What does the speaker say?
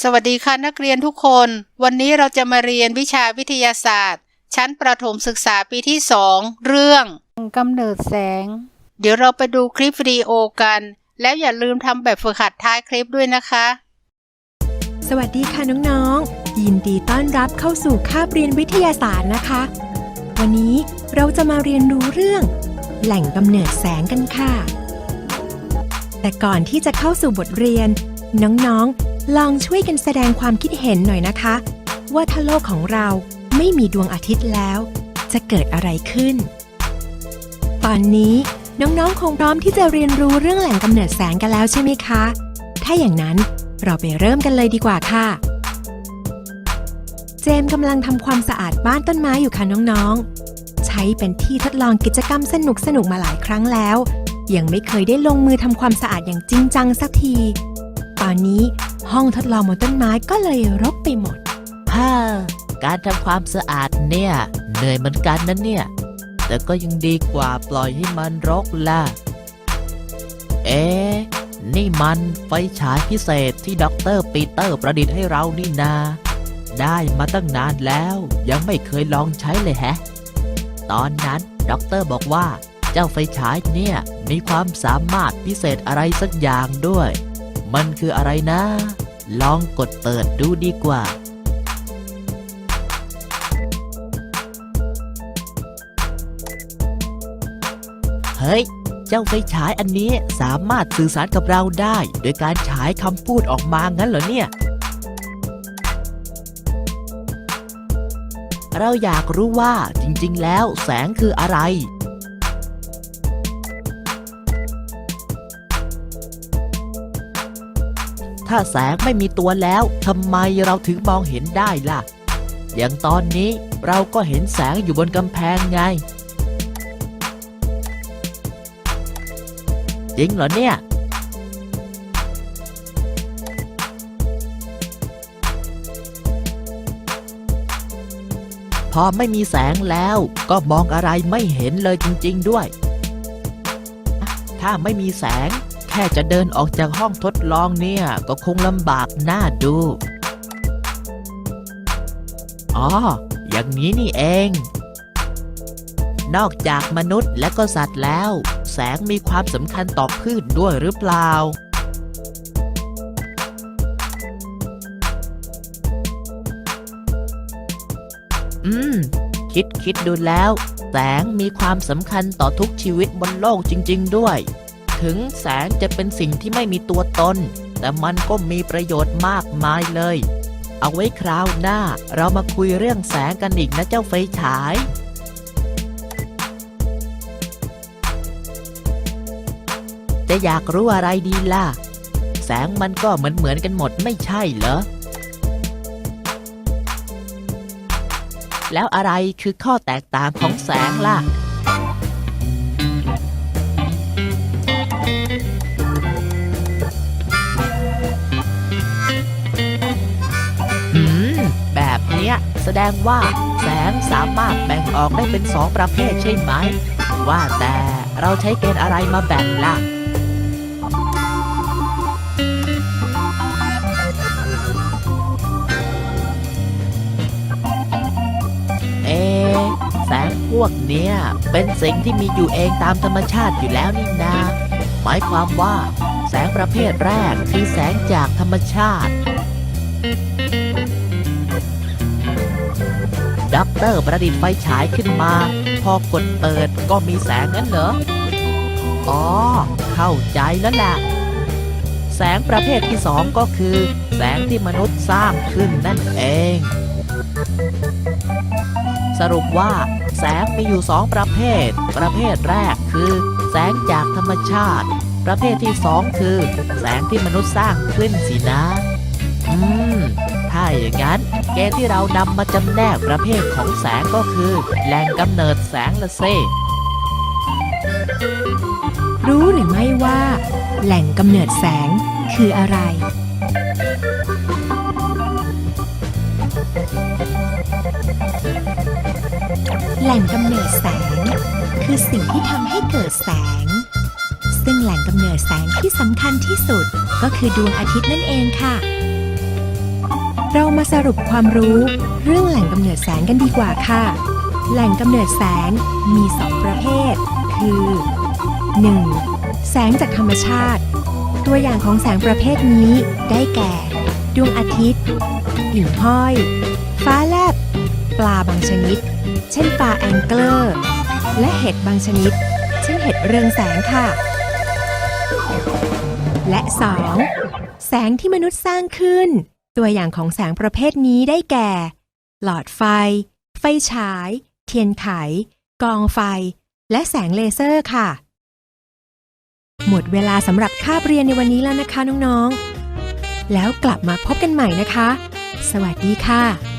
สวัสดีค่ะนักเรียนทุกคน วันนี้เราจะมาเรียนวิชาวิทยาศาสตร์ ชั้นประถมศึกษาปีที่สองเรื่องกำเนิดแสง เดี๋ยวเราไปดูคลิปวิดีโอกัน แล้วอย่าลืมทำแบบฝึกหัดท้ายคลิปด้วยนะคะ สวัสดีค่ะน้องๆ ยินดีต้อนรับเข้าสู่คาบเรียนวิทยาศาสตร์นะคะ วันนี้เราจะมาเรียนรู้เรื่อง แหล่งกำเนิดแสงกันค่ะ แต่ก่อนที่จะเข้าสู่บทเรียน น้องๆ ลองช่วยกันแสดงความคิดเห็นหน่อยนะคะ ว่าถ้าโลกของเราไม่มีดวงอาทิตย์แล้ว จะเกิดอะไรขึ้น ตอนนี้น้องๆ คงพร้อมที่จะเรียนรู้เรื่องแหล่งกำเนิดแสงกันแล้วใช่ไหมคะ ถ้าอย่างนั้นเราไปเริ่มกันเลยดีกว่าค่ะ เจมกำลังทำความสะอาดบ้านต้นไม้อยู่ค่ะน้องๆ ใช้เป็นที่ทดลองกิจกรรมสนุกๆมาหลายครั้งแล้ว ยังไม่เคยได้ลงมือทำความสะอาดอย่างจริงจังสักที ตอนนี้ ห้องทดลองบนต้นไม้ก็เลยรกไปหมดฮ่าการทำความสะอาดเนี่ย เหนื่อยเหมือนกันนะเนี่ย แต่ก็ยังดีกว่าปล่อยให้มันรกล่ะ เอ๊ะ นี่มันไฟฉายพิเศษที่ด็อกเตอร์ปีเตอร์ประดิษฐ์ให้เรานี่นา ได้มาตั้งนานแล้วยังไม่เคยลองใช้เลยแฮะ ตอนนั้นด็อกเตอร์บอกว่า เจ้าไฟฉายเนี่ย มีความสามารถพิเศษอะไรสักอย่างด้วย มันคืออะไรนะ ลองกดเปิดดูดีกว่า เฮ้ย เจ้าไฟฉายอันนี้สามารถสื่อสารกับเราได้ โดยการฉายคำพูดออกมางั้นเหรอเนี่ย เราอยากรู้ว่าจริงๆ แล้วแสงคืออะไร ถ้าแสงไม่มีตัวแล้วทำไมเราถึงมองเห็นได้ล่ะ อย่างตอนนี้เราก็เห็นแสงอยู่บนกำแพงไง จริงเหรอเนี่ย พอไม่มีแสงแล้วก็มองอะไรไม่เห็นเลยจริง ๆ ด้วย ถ้าไม่มีแสง แค่จะเดินออกจากห้องทดลองเนี่ย ก็คงลำบากน่าดู อ๋อ อย่างนี้นี่เอง นอกจากมนุษย์และก็สัตว์แล้ว แสงมีความสำคัญต่อพืชด้วยหรือเปล่าอืม คิดคิดดูแล้ว แสงมีความสำคัญต่อทุกชีวิตบนโลกจริง ๆ ด้วย ถึงแสงจะเป็นสิ่งที่ไม่มีตัวตน แต่มันก็มีประโยชน์มากมายเลย เอาไว้คราวหน้า เรามาคุยเรื่องแสงกันอีกนะเจ้าไฟฉายจะอยากรู้อะไรดีล่ะ แสงมันก็เหมือนเหมือนๆกันหมดไม่ใช่เหรอ แล้วอะไรคือข้อแตกต่างของแสงล่ะ ดงว่า แสงสามารถแบ่งออกได้เป็นสองประเภทใช่ไหม ว่าแต่เราใช้เกณฑ์อะไรมาแบ่งล่ะเอแสงพวกเนี้ยเป็นสิ่งที่มีอยู่เองตามธรรมชาติอยู่แล้วนี่นา หมายความว่า แสงประเภทแรกคือแสงจากธรรมชาติ ด็อกเตอร์ประดิษฐ์ไฟฉายขึ้นมา พอกดเปิดก็มีแสงนั้นเหรอ อ๋อ เข้าใจแล้วแหละ แสงประเภทที่สองก็คือ แสงที่มนุษย์สร้างขึ้นนั่นเอง สรุปว่า แสงมีอยู่สองประเภท ประเภทแรกคือ แสงจากธรรมชาติ ประเภทที่สองคือ แสงที่มนุษย์สร้างขึ้นสินะ อืม ถ้าอย่างนั้น เกณฑ์ที่เรานำมาจำแนกประเภทของแสงก็คือแหล่งกำเนิดแสงละเซรู้หรือไม่ว่า แหล่งกำเนิดแสงคืออะไร แหล่งกำเนิดแสง คือสิ่งที่ทำให้เกิดแสง ซึ่งแหล่งกำเนิดแสงที่สำคัญที่สุดก็คือดวงอาทิตย์นั่นเองค่ะ เรามาสรุปความรู้เรื่องแหล่งกำเนิดแสงกันดีกว่าค่ะ แหล่งกำเนิดแสงมีสองประเภท คือ 1. แสงจากธรรมชาติ ตัวอย่างของแสงประเภทนี้ได้แก่ ดวงอาทิตย์หิ่งห้อย ฟ้าแลบ ปลาบางชนิด เช่นปลาแองเกิลและเห็ดบางชนิด เช่นเห็ดเรืองแสงค่ะ และ 2. แสงที่มนุษย์สร้างขึ้น ตัวอย่างของแสงประเภทนี้ได้แก่ หลอดไฟ ไฟฉาย เทียนไข กองไฟ และแสงเลเซอร์ค่ะ หมดเวลาสำหรับคาบเรียนในวันนี้แล้วนะคะน้องๆ แล้วกลับมาพบกันใหม่นะคะ สวัสดีค่ะ